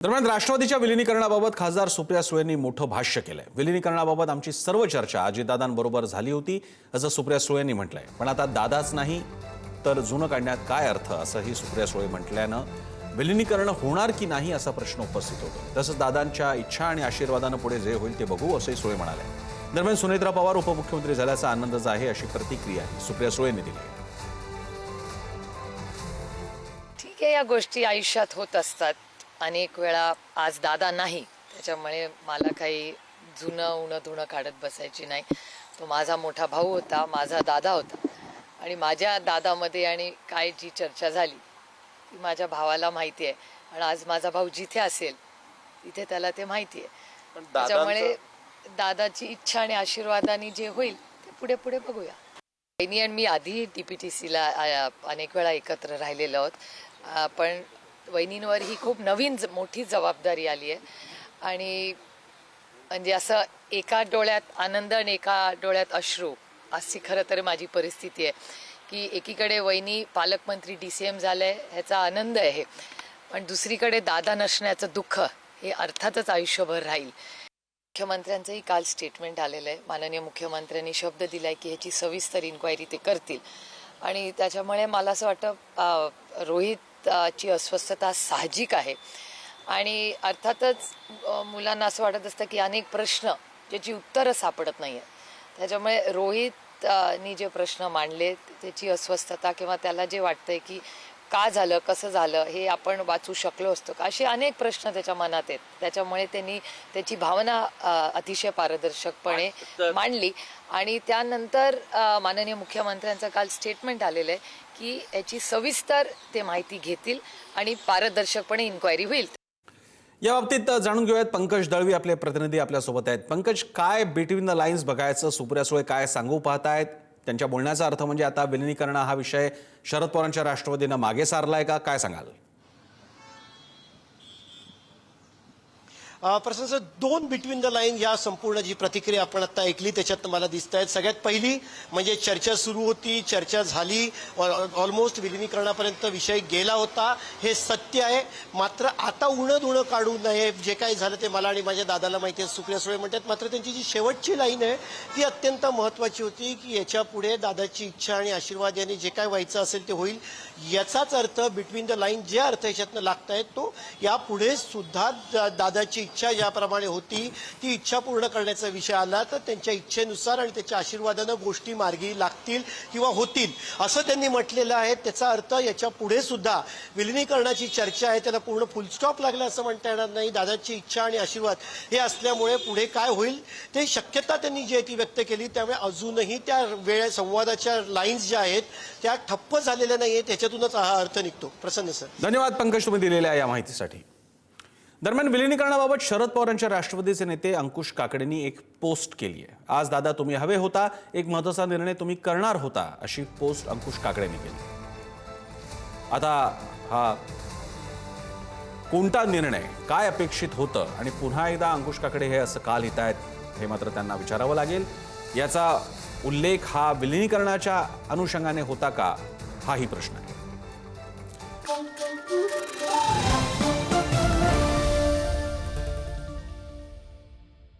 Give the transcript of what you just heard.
दरम्यान राष्ट्रवादीच्या विलिनीकरणाबाबत खासदार सुप्रिया सुळेंनी मोठं भाष्य केलंय. विलिनीकरणाबाबत आमची सर्व चर्चा अजितदादांबरोबर झाली होती असं सुप्रिया सुळेंनी म्हटलंय. पण आता दादाच नाही तर जुनं काढण्यात काय अर्थ असंही सुप्रिया सुळे म्हटल्यानं विलिनीकरण होणार की नाही असा प्रश्न उपस्थित होतो. तसंच दादांच्या इच्छा आणि आशीर्वादानं पुढे जे होईल ते बघू असंही सुळे म्हणाले. दरम्यान सुनेत्रा पवार उपमुख्यमंत्री झाल्याचा आनंदच आहे अशी प्रतिक्रिया सुप्रिया सुळेंनी दिली ठीक आहे या गोष्टी आयुष्यात होत असतात. अनेक वेळा आज दादा नाही त्याच्यामुळे मला काही जुनं उणं धुणं काढत बसायची नाही. तो माझा मोठा भाऊ होता माझा दादा होता. आणि माझ्या दादामध्ये आणि काय जी चर्चा झाली ती माझ्या भावाला माहिती आहे. आणि आज माझा भाऊ जिथे असेल तिथे त्याला ते माहिती आहे. त्याच्यामुळे दादाची इच्छा आणि आशीर्वादाने जे होईल ते पुढे पुढे बघूया. आणि मी आधी डी पी टी सीला अनेक वेळा एकत्र राहिलेलो आहोत. पण वहिनींवर ही खूप नवीन ज- मोठी जबाबदारी आली आहे. आणि म्हणजे असं एका डोळ्यात आनंद आणि एका डोळ्यात अश्रू अशी खरं तर माझी परिस्थिती आहे. की एकीकडे वहिनी पालकमंत्री डी सी एम झालं आहे ह्याचा आनंद आहे पण दुसरीकडे दादा नसण्याचं दुःख हे अर्थातच आयुष्यभर राहील. मुख्यमंत्र्यांचंही काल स्टेटमेंट आलेलं आहे. माननीय मुख्यमंत्र्यांनी शब्द दिलाय की ह्याची सविस्तर इन्क्वायरी ते करतील. आणि त्याच्यामुळे मला असं वाटतं रोहितची अस्वस्थता साहजिक आहे. आणि अर्थातच मुलांना असं वाटत असतं की अनेक प्रश्न ज्याची उत्तरं सापडत नाही आहेत त्याच्यामुळे रोहितनी जे प्रश्न मांडले त्याची अस्वस्थता किंवा त्याला जे वाटतंय की का झालं कसं झालं हे आपण वाचू शकलो असतो का? असे अनेक प्रश्न त्याच्या मनात आहेत. त्याच्यामुळे त्यांनी त्याची भावना अतिशय पारदर्शकपणे मांडली. आणि त्यानंतर माननीय मुख्यमंत्र्यांचं काल स्टेटमेंट आलेलं आहे की याची सविस्तर ते माहिती घेतील आणि पारदर्शकपणे इन्क्वायरी होईल. या बाबतीत जाणून घेऊयात पंकज दळवी आपले प्रतिनिधी आपल्यासोबत आहेत. पंकज काय बिटवीन द लाईन्स बघायचं? सुप्रिया सुळे काय सांगू पाहतायत? त्यांच्या बोलण्याचा अर्थ म्हणजे आता विलिनीकरण हा विषय शरद पवारांच्या राष्ट्रवादीनं मागे सारलाय का? काय सांगाल? प्रसन्न सर दोन बिटवीन द लाईन या संपूर्ण जी प्रतिक्रिया आपण आता ऐकली त्याच्यात मला दिसत आहेत सगळ्यात पहिली म्हणजे चर्चा सुरू होती चर्चा झाली ऑलमोस्ट विलिनीकरणापर्यंत विषय गेला होता. हे सत्य आहे. मात्र आता उणं धुणं काढू नये जे काही झालं ते मला आणि माझ्या दादाला माहिती आहे. सुप्रिया सुळे म्हणतात मात्र त्यांची जी शेवटची लाईन आहे ती अत्यंत महत्त्वाची होती की याच्यापुढे दादाची इच्छा आणि आशीर्वाद यांनी जे काय व्हायचं असेल ते होईल. याचाच अर्थ बिटवीन द लाईन जे अर्थ याच्यातनं लागत आहेत तो यापुढे सुद्धा दा- दादाची इच्छा ज्याप्रमाणे होती. ती इच्छा पूर्ण करण्याचा विषय आला तर त्यांच्या इच्छेनुसार आणि त्याच्या आशीर्वादानं गोष्टी मार्गी लागतील किंवा होतील. असं त्यांनी म्हटलेलं आहे. त्याचा अर्थ याच्यापुढे सुद्धा विलिनीकरणाची चर्चा आहे. त्याला पूर्ण फुलस्टॉप लागला असं म्हणता येणार नाही. दादाची इच्छा आणि आशीर्वाद हे असल्यामुळे पुढे काय होईल ते शक्यता त्यांनी जी आहे ती व्यक्त केली. त्यामुळे अजूनही त्या वेळ संवादाच्या लाईन्स ज्या आहेत त्या ठप्प झालेल्या नाही आहेत त्याच्यातूनच हा अर्थ निघतो. प्रसन्न सर. धन्यवाद पंकज तुम्ही दिलेल्या या माहितीसाठी. दरम्यान विलिनीकरणाबाबत शरद पवार यांच्या राष्ट्रवादीचे नेते अंकुश काकडेंनी एक पोस्ट केली आहे. आज दादा तुम्ही हवे होता एक महत्त्वाचा निर्णय तुम्ही करणार होता अशी पोस्ट अंकुश काकडेंनी केली. आता हा कोणता निर्णय काय अपेक्षित होतं आणि पुन्हा एकदा अंकुश काकडे हे असं का लिहित आहेत हे मात्र त्यांना विचारावं लागेल. याचा उल्लेख हा विलिनीकरणाच्या अनुषंगाने होता का हाही प्रश्न आहे.